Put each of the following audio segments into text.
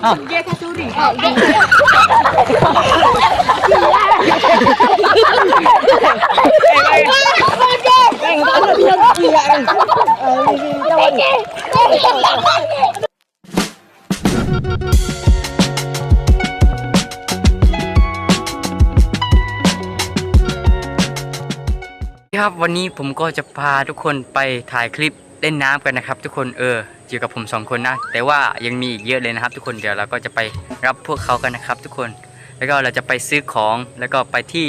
Dia kasuri. Okey. ครับวันนี้ผมก็จะพาทุกคนไปถ่ายคลิปเล่นน้ำกันนะครับ ทุกคนเออ อยู่กับผมสองคนนะ แต่ว่ายังมีอีกเยอะเลยนะครับ ทุกคนเดี๋ยวเราก็จะไปรับพวกเขากันนะครับ ทุกคนแล้วก็เราจะไปซื้อของแล้วก็ไปที่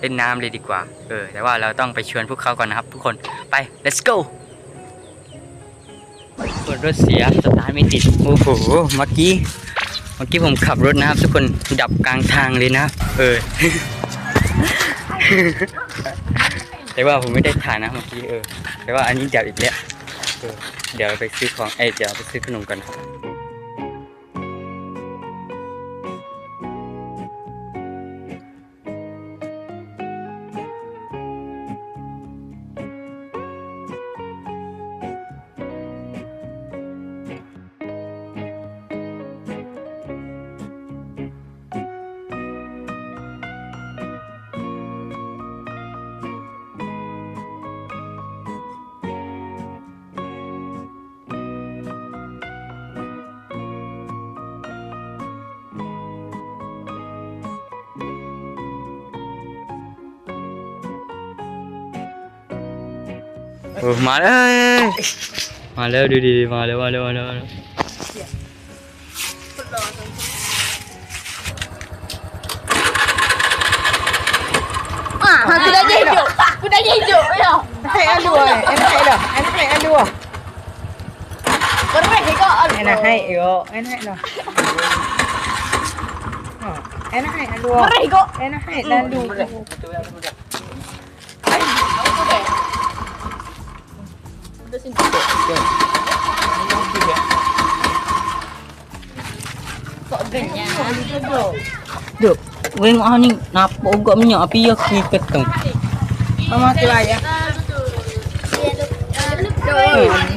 เล่นน้ำเลยดีกว่า เออ แต่ว่าเราต้องไปชวนพวกเขาก่อนนะครับ ทุกคนไป let's go เปิดรถเสียสตาร์ทไม่ติดโอ้โหเมื่อกี้เมื่อกี้ผมขับรถนะครับ ทุกคนดับกลางทางเลยนะ เออ แต่ว่าผมไม่ได้ถ่ายนะเมื่อกี้เออ แต่ว่าอันนี้ดี๋ยวอีกแล้ว เดี๋ยวไปซื้อของ เอ้ยเดี๋ยวไปซื้อขนมกันครับ มาแล้วมาแล้วดูดีๆมาแล้วมาแล้วมาแล้วมาแล้ว Ah, ha tu dah hidup. Aku dah hidup ya. Hai alu ai. Enak hai dah. Enak hai alu ah. Kau dah hidup. Enak hai yo. Enak dah. Oh, enak hai alu. Kau dah hidup. Duk, weh mau ni napa ugak minyak api ya kita tu. Mama tu aja. ya.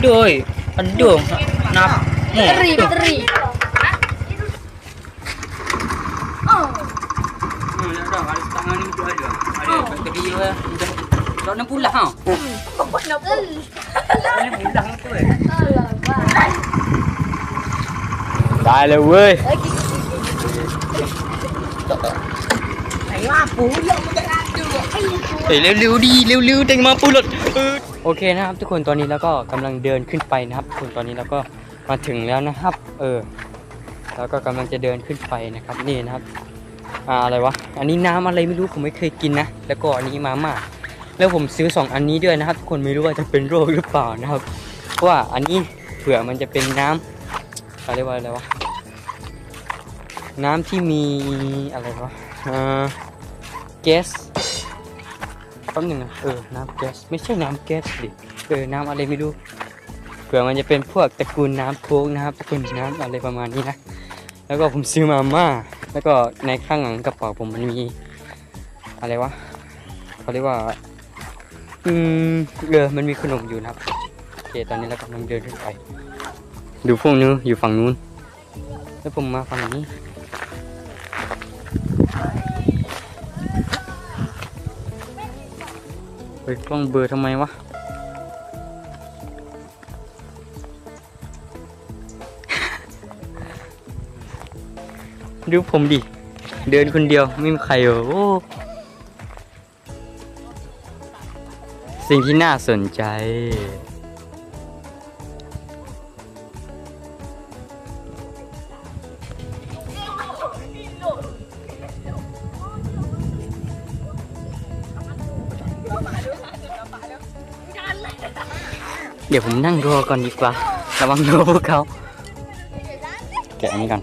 doi, aduh, nap, teri, teri. Oh. Hmm, Ada tangan ni juga. Ada kaki juga. Lah, Nak pulang tu eh. ได้เลยเว้ย Ayo apa? เฮ้ยเร็วๆดีเร็วๆแต่งมาปูรถเออโอเคนะครับ ทุกคนตอนนี้เราก็กำลังเดินขึ้นไปนะครับทุกคนตอนนี้เราก็มาถึงแล้วนะครับ เออเราก็กำลังจะเดินขึ้นไปนะครับนี่นะครับ อ่าอะไรวะอันนี้น้ำอะไรไม่รู้ผมไม่เคยกินนะแล้วก็อันนี้มาม่า แล้วผมซื้อสองอันนี้ด้วยนะครับทุกคนไม่รู้ว่าจะเป็นโรคหรือเปล่านะครับ เพราะว่าอันนี้เผื่อมันจะเป็นน้ำอะไรยกว่าอะไรวะน้ำที่มีอะไรวะอ่าแก๊สแป๊บหนึงนะเออน้ำแก๊สไม่ใช่น้ำแก๊สดิเออน้ำอะไรไม่รู้เผื่อมันจะเป็นพวกตระกูลน้ำโค้กนะครับตระกูลน้ำอะไรประมาณนี้นะแล้วก็ผมซื้อมาม่าแล้วก็ในข้างหลังกระเป๋าผมมันมีอะไรวะเขาเรียกว่า อืมเออมันมีขนมอยู่นะครับโอเคตอนนี้เรากำลังเดินขึ้นไปดูพวกนู้นอยู่ฝั่งนู้น แล้วผมมาฝั่งนี้เฮ้ยกล้องเบอร์ทำไมวะดูผมดิ เดินคนเดียวไม่มีใครเหรอโอ้ สิ่งที่น่าสนใจ เดี๋ยวผมนั่งรอก่อนดีกว่า ระวังโดนพวกเขา แกะอันนี้ก่อน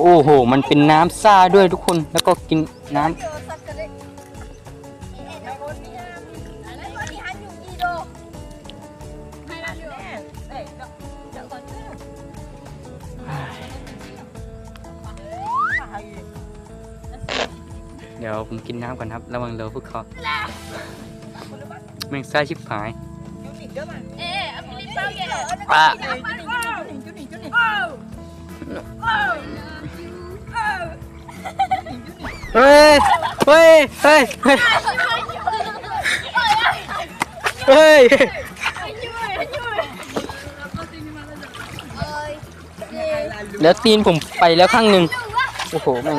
โอ้โห มันเป็นน้ำซ่าด้วยทุกคน แล้วก็กินน้ำ รับระวังโดนพวกเขาแม่งซ่าชิบหาย Eh, ambil อะเฮ้ย เฮ้ย เฮ้ย เฮ้ย เฮ้ย แล้วตีนผมไปแล้วข้างหนึ่งโอ้โหแม่ง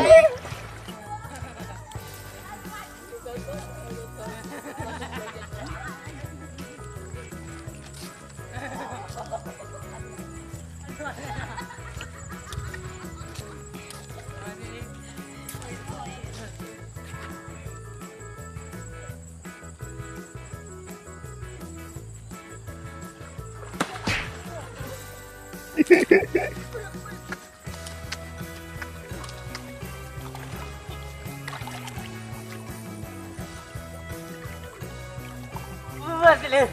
เลย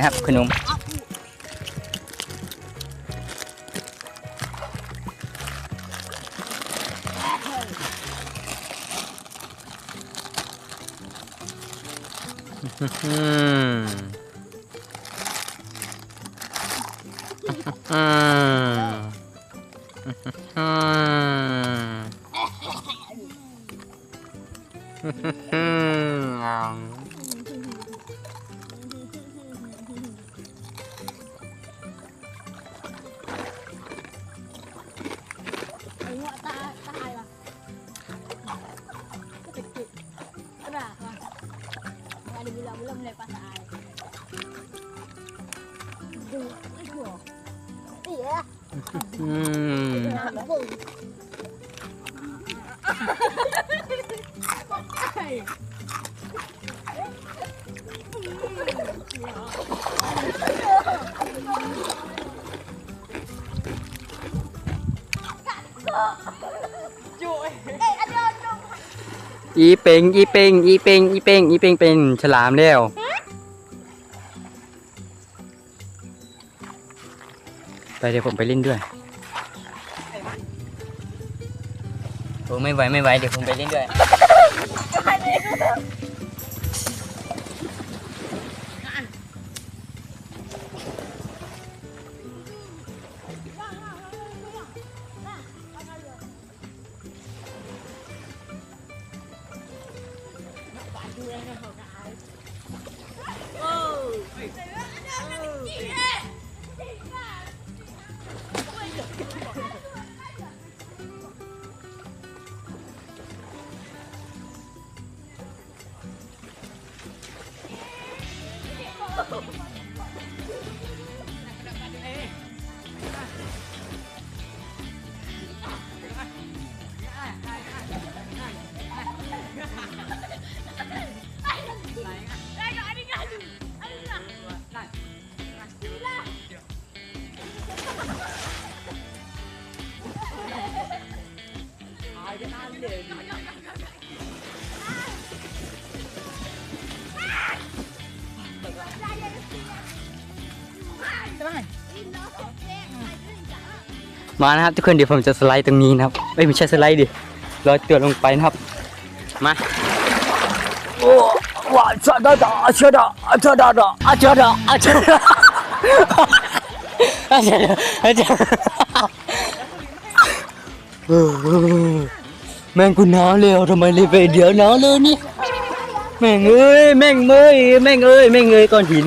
นะครับคุณนุ่มอืม อีเป่งอีเป่งอีเป่งอีเป่งอีเป่งเป็นฉลามแล้วไปเดี๋ยวผมไปเล่นด้วยโอ้ไม่ไหวไม่ไหวเดี๋ยวผมไปเล่นด้วย มานะครับทุกคนเดี๋ยวผมจะสไลด์ตรงนี้นะครับเอ้ยไม่ใช่สไลด์ดิลอยตัวลงไปนะครับ มาโอ้ว้าชดดาชาดาชดดาชาดาชาดาอาชาดาอาชาดาเออแม่งกูหนาวแล้วทำไมเลยไปเดี๋ยวหนาเลยนี่แม่งเอ้ยแม่งเอ้ยแม่งเอ้ยแม่งเอ้ยก้อนหิน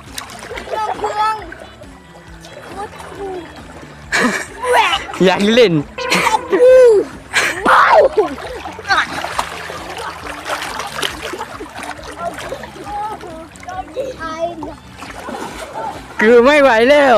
อยากเล่น คือไม่ไหวแล้ว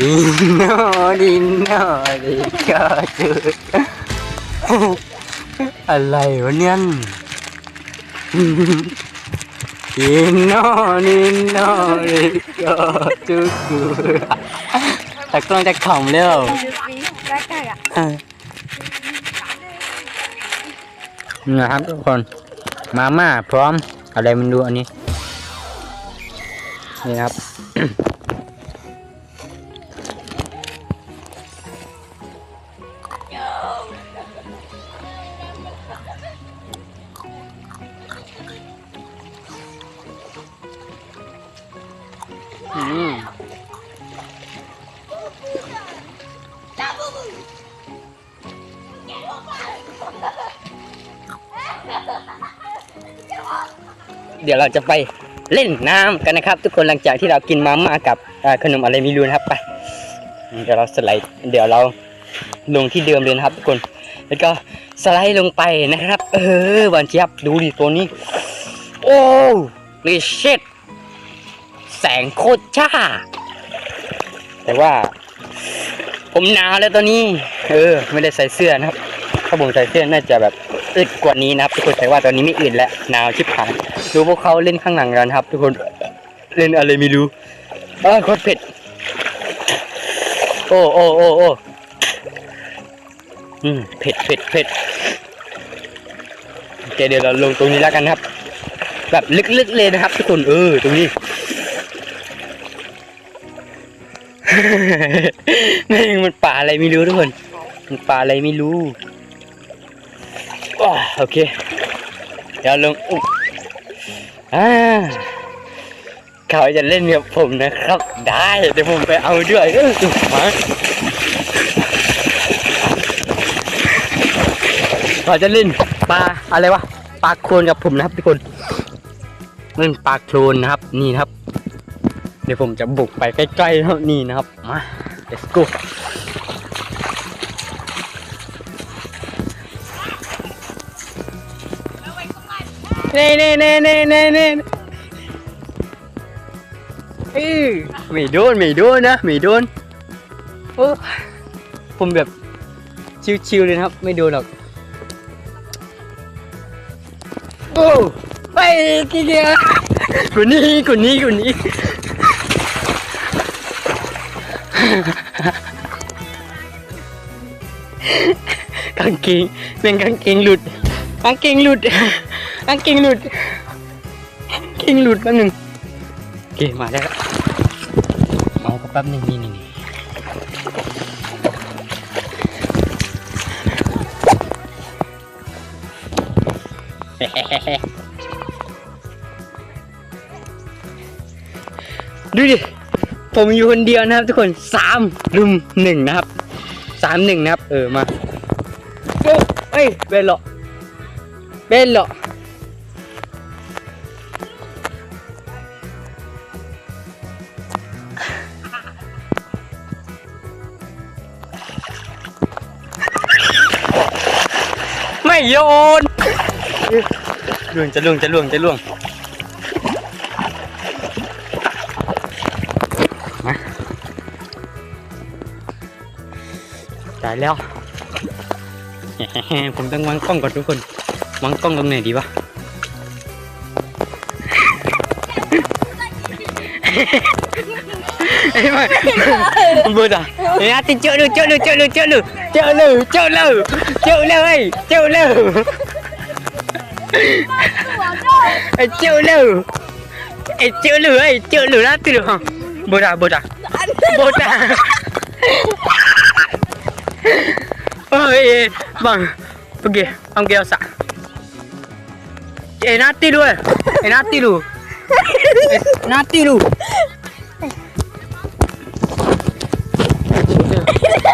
นโนดินโนดิก็ตื่นอะไรวะเนี่ยนินโนนินโนริโกตุกุแต่กล้องจะขำแล้ว นะครับทุกคน มาม่าพร้อมอะไรมันดูอันนี้ นี่ครับ เดี๋ยวเราจะไปเล่นน้ำกันนะครับ ทุกคนหลังจากที่เรากินมาม่ากับขนมอะไรไม่รู้นะครับไปเดี๋ยวเราสไลด์เดี๋ยวเราลงที่เดิมเลยนะครับ ทุกคน แล้วก็สไลด์ลงไปนะครับ เออวานเจี๊ยบดูดิตัวนี้ โอ้ลิเชตแสงโคตรจ้าแต่ว่า ผมหนาวแล้วตอนนี้ เออ ไม่ได้ใส่เสื้อนะครับ ถ้าผมใส่เสื้อน่าจะแบบอึดกว่านี้นะครับทุกคนแต่ว่าตอนนี้ไม่อึดแล้วหนาวชิบหายดูพวกเขาเล่นข้างหลังกันครับ ทุกคนเล่นอะไรไม่รู้เออโคตรเผ็ดโอ้โอ้โอ้โอ้อืมเผ็ดเผ็ดเผ็ดโอเคเดี๋ยวเราลงตรงนี้แล้วกันครับ แบบลึกๆเลยนะครับ ทุกคนเออตรงนี้แม่งมันป่าอะไรไม่รู้ทุกคน มันป่าอะไรไม่รู้ โอเค เดี๋ยวลงอุ๊บอ่าเขาจะเล่นกับผมนะครับ ได้ เดี๋ยวผมไปเอาด้วยเออมาเขาจะเล่นปลาอะไรวะปลาโคลนกับผมนะครับทุกคนเล่นปลาโคลนนะครับ นี่นะครับ เดี๋ยวผมจะบุกไปใกล้ๆเท่านี้นะครับมา let's go เน่เน่เน่เน่เน่เน่เอ้ยไม่โดนไม่โดนนะไม่โดนโอ้ผมแบบชิวๆเลยนะครับ ไม่โดนหรอกโอ้ไปกี่เดียวกูนี่กูนี่กูนี่กางเกงเป็นกางเกงหลุดกางเกงหลุด กางเกงหลุดกางเกงหลุดแป๊บหนึงโอเคมาได้แล้วเอาแป๊บหนึงนี่นี่นี่ดูดิ ผมอยู่คนเดียวนะครับทุกคนสามรุมหนึ่งนะครับสามหนึ่งนะครับ เออมาโอ้เอ้ยเบลโลเบลโล ไม่โยนล่วงจะล่วงจะล่วงจะล่วงมาตายแล้วผมต้องวางกล้องก่อนทุกคนวางกล้องตรงไหนดีวะ Eh, mai. Bơ dah. Eh, hati cok lu, cok lu, cok lu, cok lu. Cok chịu lừ chịu lừ chịu lừ ơi chịu lừ chịu lừ chịu lừ ơi chịu lừ ra từ đường bồ đà bồ đà bồ đà ơi bằng pergi. Ông kia sa eh nanti lu eh. Nanti lu. Nanti lu.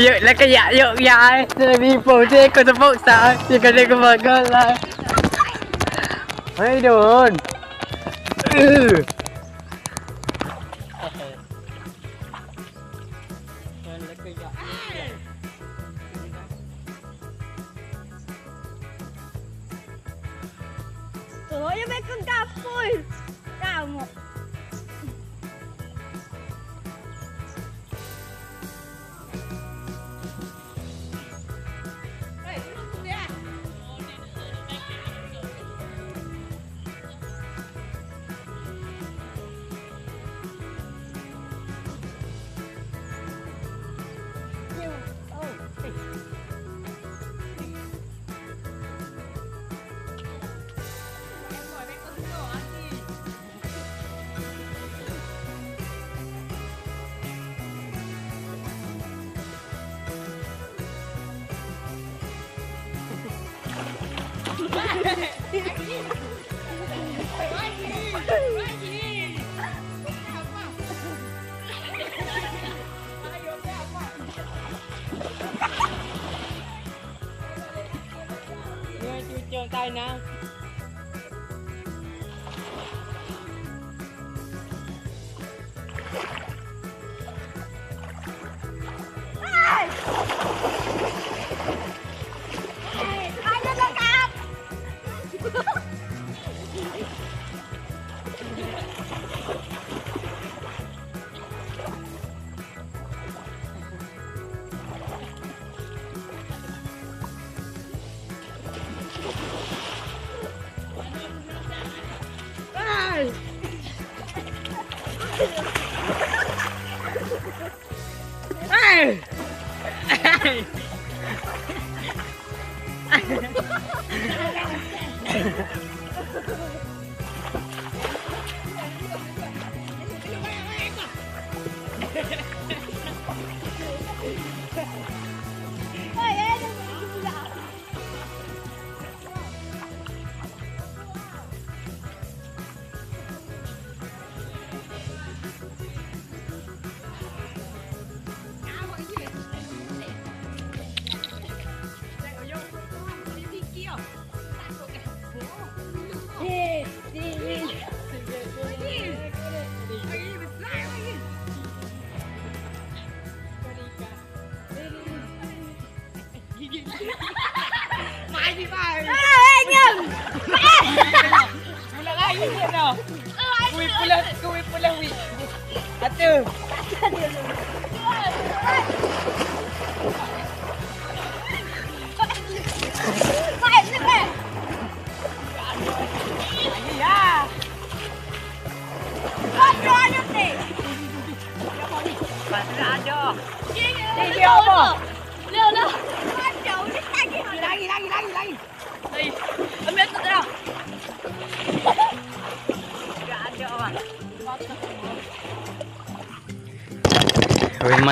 เยอะแล้วก็อยาเยอะยายจะมีโปรเจกต์ก็จะพกสาวยังกันเลยก็บอกก็เลยเฮ้ยโดนเออ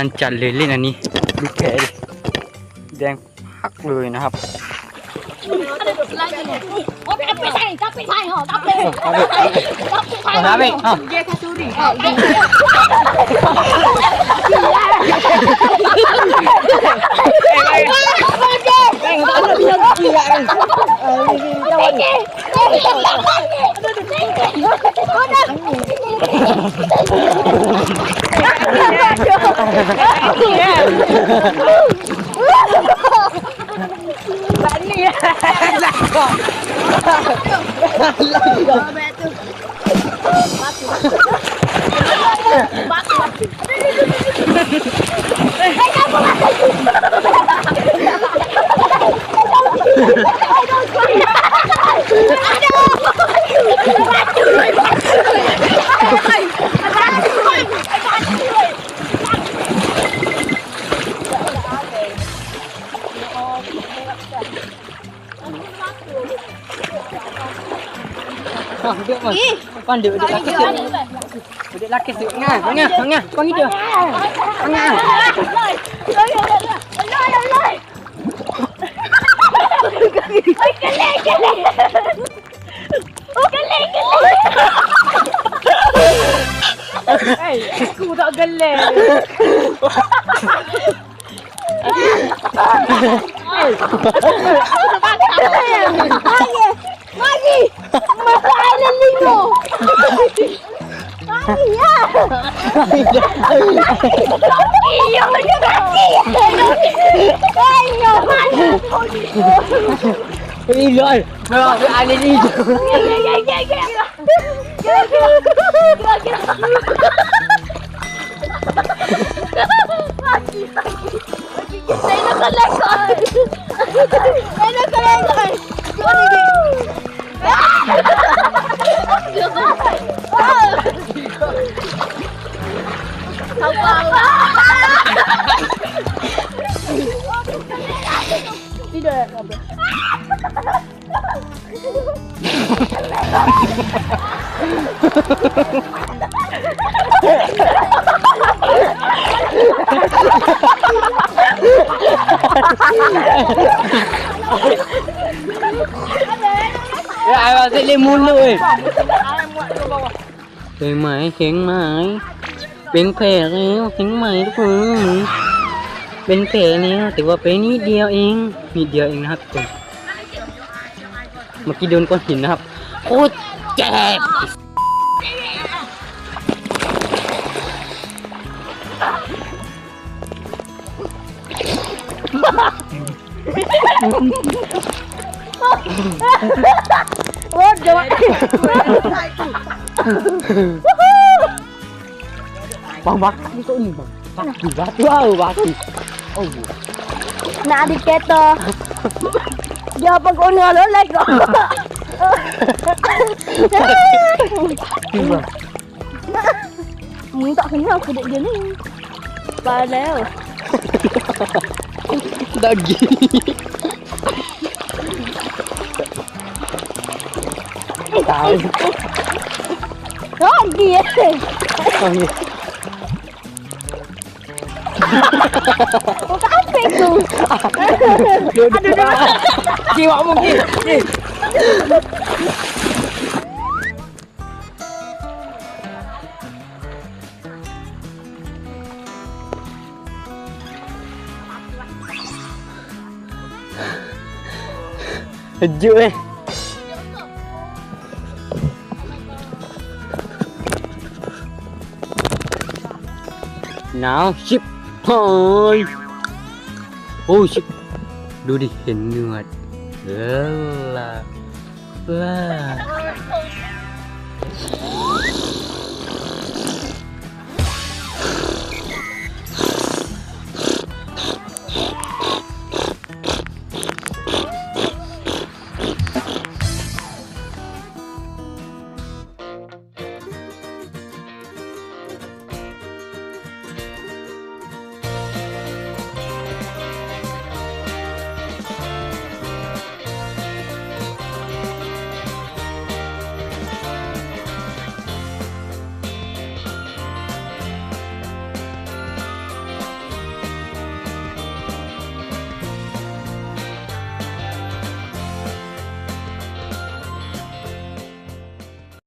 Oi mancat lele na ni. Luka dia. แดงพักเลยนะครับโอ้จับไปใส่จับไปใส่หอจับเลยเอา ไปเอาไป เอาเย่คาตูดิเอาเดี๋ยวมันก่อนเดี๋ยวเดี๋ยวรักกันเดี๋ยวรักกั นเดี๋ยวง่ายง่ายง่ายก้อนนี้เดียวง่ายกู ต้องกันเลย đi rồi rồi ai đi đi ai vào sẽ lên muôn rồi Khánh mãi, khánh mãi เป็นแผลแล้วแข็งไหมทุกคนเป็นแผลแล้วแต่ว่าเป็นนิดเดียวเองนิดเดียวเองนะครับทุกคนเมื่อกี้โดนก้อนหินนะครับโคตรเจ็บ บางบักนี่ก็อีกบักบักอยู่บักว้าวบักอีกโอ้โห Navigator. Giờ bà con ngờ lớn lên rồi. จริงป่ะมึงต่อถึงเร หนาวชิบหายโอ้ชิบดูดิเห็นเนื้อเออล่ะล่ะ